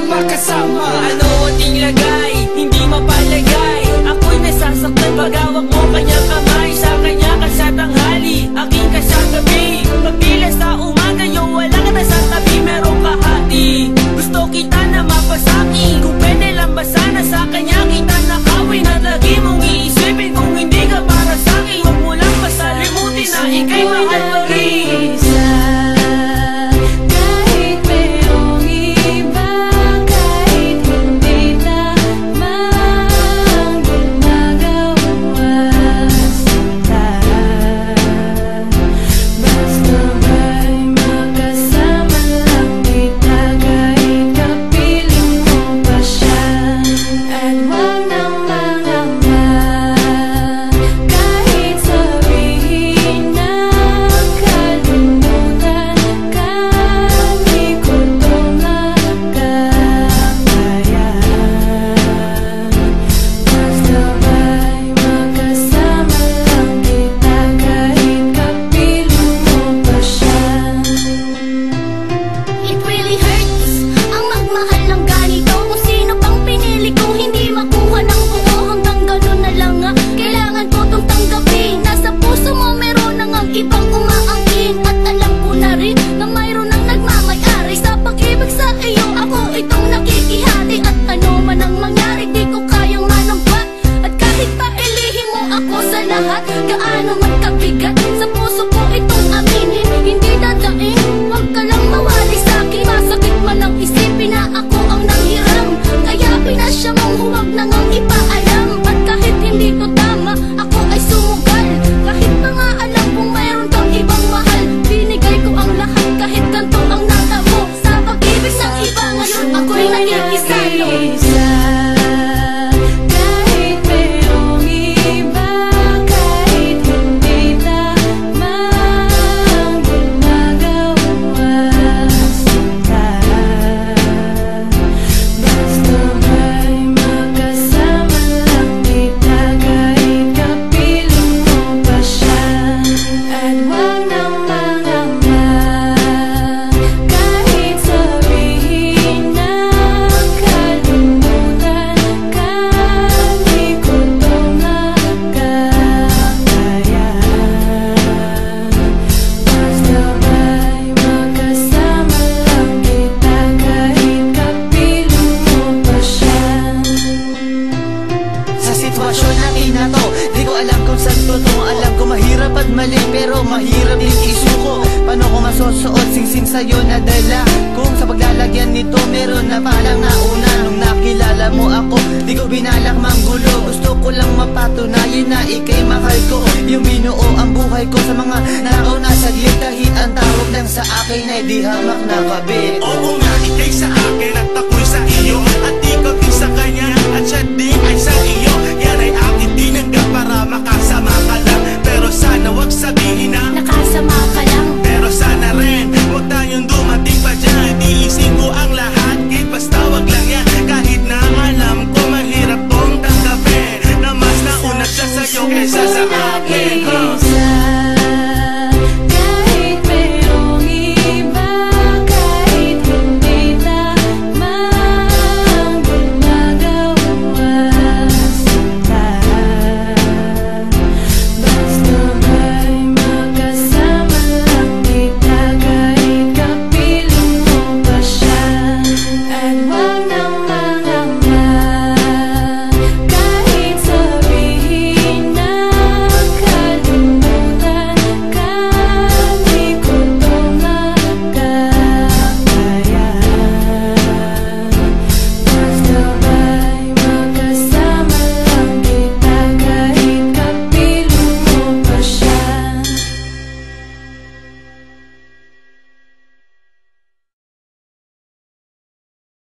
Magkasama Ano alam kung saan totoo Alam ko mahirap at mali Pero mahirap din isuko. Paano ko masusuot sing-sing sa'yo nadala Kung sa paglalagyan nito Meron na palang nauna. Nung nakilala mo ako Di ko binalak manggulo Gusto ko lang mapatunayan na ikay mahal ko. Yung minuo ang buhay ko sa mga nauna saglit Kahit ang tawag lang sa akin ay di hamak na kabit Oo nga ikay sa akin at ako'y sa iyo. At ikaw din sa kanya at siya din ay sa iyo.